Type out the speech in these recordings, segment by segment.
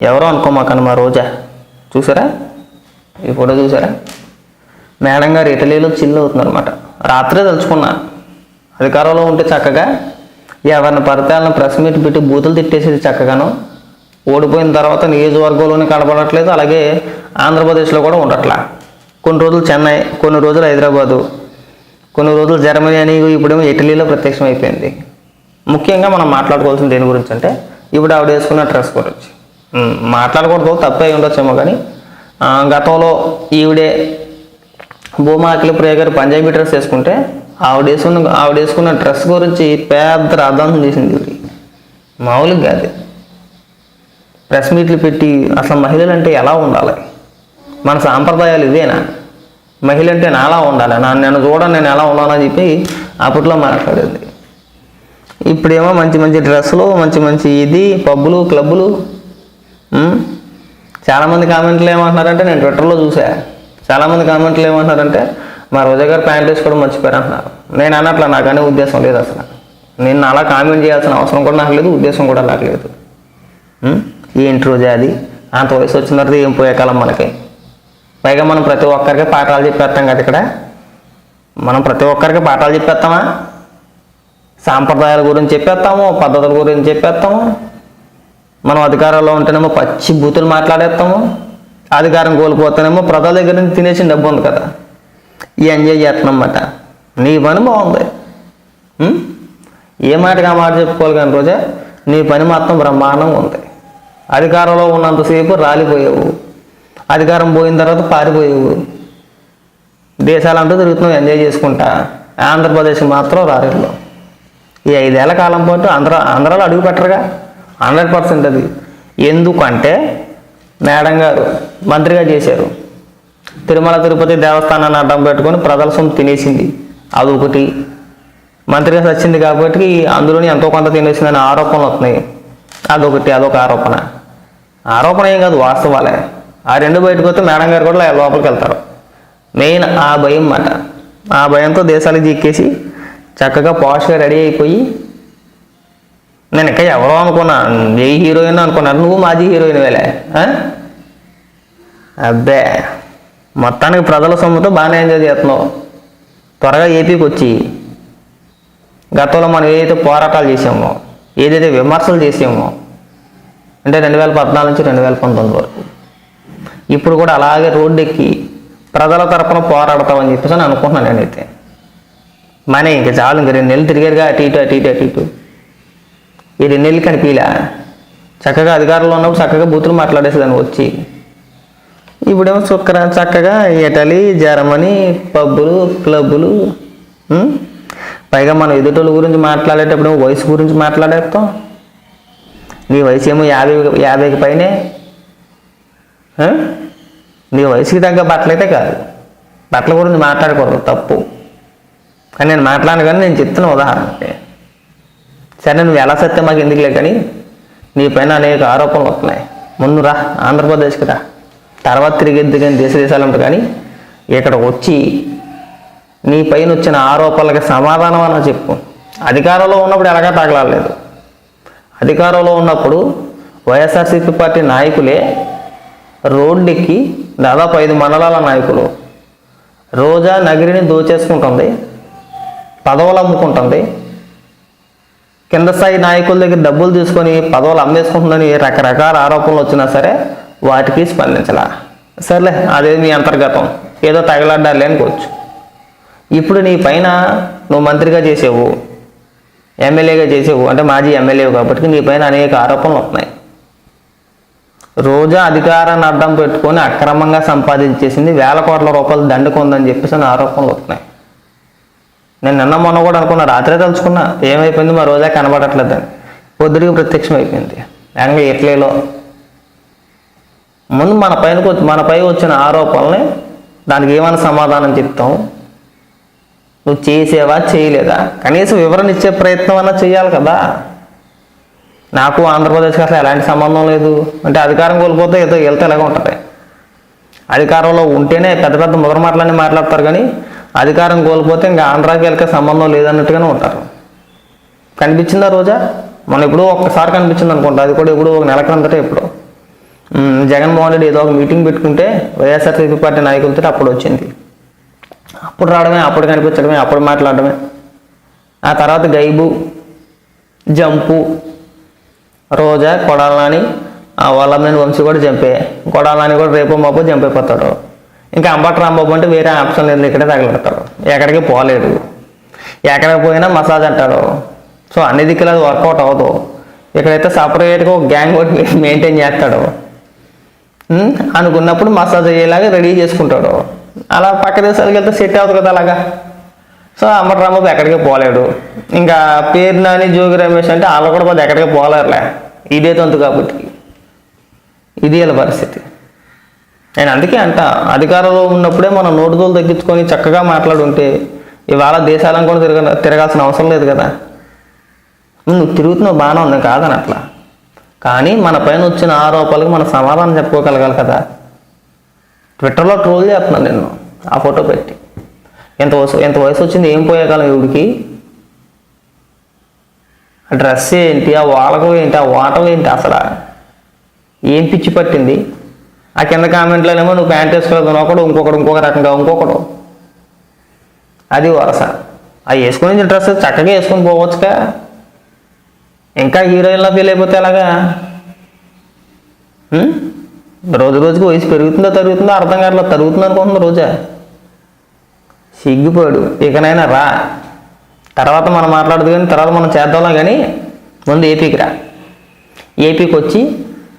ఎవరో అనుకోమాకను మా రోజా. చూసారా? ఈ ఫోటో చూసారా? మేడం గారు ఇటలీలో చిల్లు అవుతుందన్నమాట రాత్రే తలుచుకున్నా. అధికారంలో ఉంటే చక్కగా ఎవరిని పడితే వాళ్ళని ప్రెస్ మీట్ పెట్టి బూతులు తిట్టేసేది చక్కగాను. ఓడిపోయిన తర్వాత నియోజకవర్గంలోనే కనబడట్లేదు. అలాగే ఆంధ్రప్రదేశ్లో కూడా ఉండట్లా. కొన్ని రోజులు చెన్నై కొన్ని రోజులు హైదరాబాదు కొన్ని రోజులు జర్మనీ అని ఇప్పుడేమో ఇటలీలో ప్రత్యక్షం అయిపోయింది ముఖ్యంగా మనం మాట్లాడుకోవాల్సిన దేని గురించి అంటే ఇప్పుడు ఆవిడ వేసుకున్న డ్రెస్ గురించి. వచ్చి మాట్లాడకూడదు తప్పే ఉండొచ్చేమో కానీ గతంలో ఈవిడే భూమా ప్రియగారు పంజాబీ డ్రెస్ వేసుకుంటే ఆవిడ వేసుకున్న ఆవిడ వేసుకున్న డ్రెస్ గురించి పెద్ద రాద్ధాంతం చేసింది ఇవి మామూలుగా కాదు. ప్రెస్ మీట్లు పెట్టి అసలు మహిళలు అంటే ఎలా ఉండాలి? మన సాంప్రదాయాలు ఇవేనా? మహిళ అంటే నాలా ఉండాలి? నా నేను చూడ నేను ఎలా ఉన్నానని చెప్పి అప్పట్లో మాట్లాడేది. ఇప్పుడేమో మంచి మంచి డ్రెస్సులు మంచి మంచి ఇది పబ్బులు క్లబ్బులు చాలామంది కామెంట్లు ఏమంటున్నారంటే నేను ట్విట్టర్లో చూసా. చాలామంది కామెంట్లు ఏమంటున్నారంటే మా రోజా గారు ప్యాంట్ వేసుకోవడం మర్చిపోయారు అంటున్నారు. నేను అన్నట్ల నాకనే ఉద్దేశం లేదు అసలు. నేను అలా కామెంట్ చేయాల్సిన అవసరం కూడా నాకు లేదు ఉద్దేశం కూడా నాకు లేదు. ఏంటి రోజా అది అంత వయసు వచ్చిన తర్వాత ఏం పోయే కాలం మనకి? పైగా మనం ప్రతి ఒక్కరికి పాఠాలు చెప్పేస్తాం కదా ఇక్కడ. మనం ప్రతి ఒక్కరికి పాఠాలు చెప్పేస్తామా? సాంప్రదాయాల గురించి చెప్పేస్తాము పద్ధతుల గురించి చెప్పేస్తాము. మనం అధికారంలో ఉంటేనేమో పచ్చి బూతులు మాట్లాడేస్తాము అధికారం కోల్పోతేనేమో ప్రజల దగ్గర నుంచి తినేసిన డబ్బు ఉంది కదా. ఈ ఎంజాయ్ చేస్తున్నాం నీ పని బాగుంది. ఏ మాటగా మాట చెప్పుకోవాలి కానీ రోజా? నీ పని మాత్రం బ్రహ్మాండంగా ఉంది. అధికారంలో ఉన్నంతసేపు రాలిపోయావు. అధికారం పోయిన తర్వాత పారిపోయావు. దేశాలంటూ తిరుగుతున్నావు ఎంజాయ్ చేసుకుంటా. ఆంధ్రప్రదేశ్ మాత్రం రాలేదు. ఈ ఐదేళ్ళ కాలం పాటు ఆంధ్ర ఆంధ్రాలో అడుగు పెట్టరుగా. హండ్రెడ్ పర్సెంట్ అది. ఎందుకంటే మేడం గారు మంత్రిగా చేశారు. తిరుమల తిరుపతి దేవస్థానాన్ని అడ్డం పెట్టుకొని ప్రజల సొమ్ము తినేసింది. ఒకటి. మంత్రిగా వచ్చింది కాబట్టి అందులోని ఎంతో కొంత తినేసిందని ఆరోపణలు వస్తున్నాయి. అదొకటి అదొక ఆరోపణ. ఆరోపణ ఏం కాదు వాస్తవాలే. ఆ రెండు బయటకు వస్తే మేడం గారు కూడా లోపలికి వెళ్తారు. మెయిన్ ఆ భయం మాట ఆ భయంతో దేశాలకు జీక్కేసి చక్కగా పాష్గా రెడీ అయిపోయి నేను ఇంకా ఎవరో అనుకున్నా ఏ హీరోయిన్ అనుకున్నాను నువ్వు మాజీ హీరోయిన్ వేలే అబ్బే మొత్తానికి ప్రజల సొమ్ముతో బాగానే ఎంజాయ్ చేస్తున్నావు త్వరగా ఏపీకి వచ్చి గతంలో మనం ఏదైతే పోరాటాలు చేసామో ఏదైతే విమర్శలు చేసామో అంటే రెండు వేల పద్నాలుగు నుంచి రెండు వేల పంతొమ్మిది వరకు ఇప్పుడు కూడా అలాగే రోడ్డు ఎక్కి ప్రజల తరపున పోరాడతామని చెప్పేసి అని అనుకుంటున్నాను నేనైతే మనీ ఇంకా చాలు ఇంక రెండు నెలలు తిరిగారుగా అటు ఇటు అటు ఇటు అటు ఇటు ఈ రెండేళ్ళు నెలలు కనిపించలే చక్కగా అధికారంలో ఉన్నప్పుడు చక్కగా బూతులు మాట్లాడేసేదాన్ని వచ్చి. ఇప్పుడేమో చుక్కర చక్కగా ఇటలీ జర్మనీ పబ్బులు క్లబ్బులు పైగా మనం ఎదుటోళ్ళ గురించి మాట్లాడేటప్పుడు వయసు గురించి మాట్లాడేస్తాం. నీ వయసు ఏమో యాభై యాభైకి పైనే. నీ వయసుకి తగ్గ బట్టలైతే కాదు. బట్టల గురించి మాట్లాడకూడదు తప్పు. కానీ నేను మాట్లాడను కానీ నేను చెప్తున్న ఉదాహరణకి. సరే నువ్వు ఎలా సత్యం మాకు ఎందుకులే కానీ నీ పైన అనేక ఆరోపణలు వస్తున్నాయి. ముందు రా ఆంధ్రప్రదేశ్కి రా తర్వాత తిరిగేద్దు కానీ దేశ దేశాలంట కానీ ఇక్కడ వచ్చి నీ పైన వచ్చిన ఆరోపణలకి సమాధానం అన్న చెప్పు. అధికారంలో ఉన్నప్పుడు ఎలాగా తగలలేదు అధికారంలో ఉన్నప్పుడు వైఎస్ఆర్సీపీ పార్టీ నాయకులే రోడ్డెక్కి దాదాపు ఐదు మండలాల నాయకులు రోజా నగిరిని దోచేసుకుంటుంది పదవులు అమ్ముకుంటుంది కింద స్థాయి నాయకుల దగ్గర డబ్బులు తీసుకొని పదవులు అమ్మేసుకుంటుందని రకరకాల ఆరోపణలు వచ్చినా సరే వాటికి స్పందించలా. సర్లే అదే మీ అంతర్గతం. ఏదో తగలడ్డారులే అనుకోవచ్చు. ఇప్పుడు నీ పైన నువ్వు మంత్రిగా చేసేవు ఎమ్మెల్యేగా చేసేవు అంటే మాజీ ఎమ్మెల్యే కాబట్టి నీ పైన అనేక ఆరోపణలు వస్తున్నాయి. రోజా అధికారాన్ని అడ్డం పెట్టుకొని అక్రమంగా సంపాదించేసింది వేల కోట్ల రూపాయలు దండుకుందని చెప్పేసి ఆరోపణలు వస్తున్నాయి. నేను నిన్న మొన్న కూడా అనుకున్నా రాత్రే తలుచుకున్నా ఏమైపోయింది మా రోజా కనబడట్లేదని పొద్దుడికి ప్రత్యక్షం అయిపోయింది ఏకంగా ఇట్లీలో. ముందు మన పైన మనపై వచ్చిన ఆరోపణల్ని దానికి ఏమైనా సమాధానం చెప్తాం. నువ్వు చేసేవా చేయలేదా? కనీసం వివరణ ఇచ్చే ప్రయత్నం అన్నా చేయాలి కదా. నాకు ఆంధ్రప్రదేశ్కి అసలు ఎలాంటి సంబంధం లేదు. అంటే అధికారం కోల్పోతే ఏదో వెళ్తే ఎలాగ ఉంటుంది. అధికారంలో ఉంటేనే పెద్ద పెద్ద ముదర మాటలన్నీ మాట్లాడతారు కానీ అధికారం కోల్పోతే ఇంకా ఆంధ్రాకి వెళ్ళక సంబంధం లేదన్నట్టుగానే ఉంటారు. కనిపించిందా రోజా? మనం ఎప్పుడో ఒక్కసారి కనిపించింది అనుకుంటా. అది కూడా ఎప్పుడో ఒక నెల క్రిందట ఎప్పుడో. జగన్మోహన్ రెడ్డి ఏదో ఒక మీటింగ్ పెట్టుకుంటే వైఎస్ఆర్సీపీ పార్టీ నాయకులతో అప్పుడు వచ్చింది. అప్పుడు రావడమే అప్పుడు కనిపించడమే అప్పుడు మాట్లాడడమే. ఆ తర్వాత గైబు జంపు రోజా కొడాలని వాళ్ళని వంశీ కూడా చంపే. కొడాలని కూడా రేపు మాపో చంపైపోతాడు. ఇంకా అంబటి రాంబాబు అంటే వేరే ఆప్షన్ లేదు ఇక్కడే తగలడతారు ఎక్కడికి పోలేడు ఎక్కడికి పోయినా మసాజ్ అంటాడు సో అన్ని దిక్కులు అది వర్కౌట్ అవ్వదు. ఇక్కడైతే సపరేట్గా ఒక గ్యాంగ్ ఒకటి మెయింటైన్ చేస్తాడు. అనుకున్నప్పుడు మసాజ్ అయ్యేలాగా రెడీ చేసుకుంటాడు. అలా పక్క దేశాలకు వెళ్తే సెట్ అవుతుంది కదా అలాగా. సో అంబటి రాంబాబు ఎక్కడికి పోలేడు. ఇంకా పేరు నాని జోగి రమేష్ అంటే వాళ్ళు కూడా పోతే ఎక్కడికి పోలేరులే. ఇదే తంతు కాబట్టి. ఇది వీళ్ళ పరిస్థితి. నేను అందుకే అంట అధికారంలో ఉన్నప్పుడే మనం నోటుదోలు తగ్గించుకొని చక్కగా మాట్లాడుంటే ఇవాళ దేశాలను కూడా తిరగ తిరగాల్సిన అవసరం లేదు కదా. నువ్వు తిరుగుతున్నావు బాగానే ఉంది కాదని అట్లా. కానీ మన పైన వచ్చిన ఆరోపణలకు మనం సమాధానం చెప్పుకోగలగాలి కదా. ట్విట్టర్లో ట్రోల్ చేస్తున్నాను నిన్ను ఆ ఫోటో పెట్టి. ఎంత వయసు ఎంత వయసు వచ్చింది ఏం పోయేకాలం ఇవిడికి ఆ డ్రెస్ ఏంటి ఆ వాలకం ఏంటి ఆ వాటం ఏంటి అసలు? ఏం పిచ్చి పట్టింది? ఆ కింద కామెంట్లోనేమో నువ్వు ప్యాంట్ వేసుకోలేదు ఒకడు ఇంకొకడు ఇంకొక రకంగా ఇంకొకడు. అది వరస. ఆ వేసుకుని డ్రెస్ చక్కగా వేసుకొని పోవచ్చుగా. ఇంకా హీరోయిన్లా ఫీల్ అయిపోతే ఎలాగా? రోజు రోజుకి వయసు పెరుగుతుందో తరుగుతుందో అర్థం కావట్లేదు తరుగుతుంది అనుకుంటుంది రోజా? సిగ్గుపోయాడు ఇకనైనా రా. తర్వాత మనం మాట్లాడదు కానీ తర్వాత మనం చేద్దాంలా కానీ ముందు ఏపీకి రా. ఏపీకి వచ్చి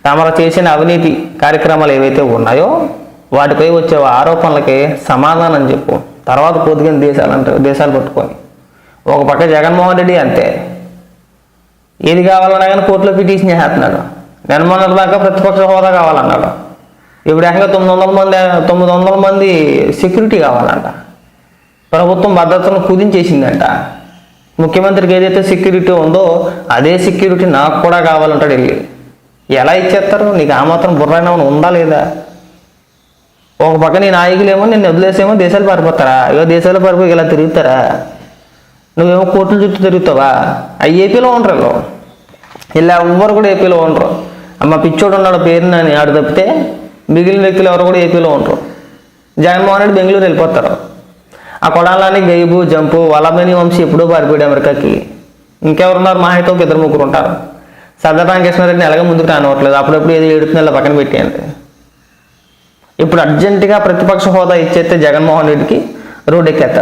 తమరు చేసిన అవినీతి కార్యక్రమాలు ఏవైతే ఉన్నాయో వాటిపై వచ్చే ఆరోపణలకి సమాధానం చెప్పు. తర్వాత పొద్దుగిన దేశాలు అంటారు దేశాలు పట్టుకొని. ఒక పక్క జగన్మోహన్ రెడ్డి అంతే. ఏది కావాలన్నా కానీ కోర్టులో పిటిషన్ చేస్తున్నాడు నేను దాకా ప్రతిపక్ష హోదా కావాలన్నాడు. ఇప్పుడు ఏకంగా తొమ్మిది వందల మంది తొమ్మిది వందల మంది సెక్యూరిటీ కావాలంట. ప్రభుత్వం భద్రతను కుదించేసిందంట. ముఖ్యమంత్రికి ఏదైతే సెక్యూరిటీ ఉందో అదే సెక్యూరిటీ నాకు కూడా కావాలంటాడు వెళ్ళి ఎలా ఇచ్చేస్తారు? నీకు ఆ మాత్రం బుర్రైనా ఉందా లేదా? ఒక పక్క నీ నాయకులేమో నిన్ను వదిలేసేమో దేశాలు పారిపోతారా? ఇగో దేశాలు పారిపోయి ఇలా తిరుగుతారా? నువ్వేమో కోట్లు చుట్టూ తిరుగుతావా? అవి ఏపీలో ఉండరు వీళ్ళు. ఇలా ఎవ్వరు కూడా ఏపీలో ఉండరు. అమ్మ పిచ్చోడు ఉన్నాడు పేరునని ఆడు తప్పితే మిగిలిన వ్యక్తులు ఎవరు కూడా ఏపీలో ఉండరు. జగన్మోహన్ రెడ్డి బెంగళూరు వెళ్ళిపోతారు. ఆ కొడాలని గైబు జంపు వలమని వంశీ ఎప్పుడూ పారిపోయాడు అమెరికాకి. ఇంకెవరున్నారు? మా అయితే ఒక ఇద్దరు ముగ్గురు ఉంటారు. సరదా రామకృష్ణారెడ్డిని ఎలాగ ముందుకు రానివ్వట్లేదు. అప్పుడప్పుడు ఏదో ఏడుతున్న పక్కన పెట్టేయండి ఇప్పుడు అర్జెంటుగా ప్రతిపక్ష హోదా ఇచ్చేస్తే జగన్మోహన్ రెడ్డికి రోడ్ ఎక్కేస్తాడు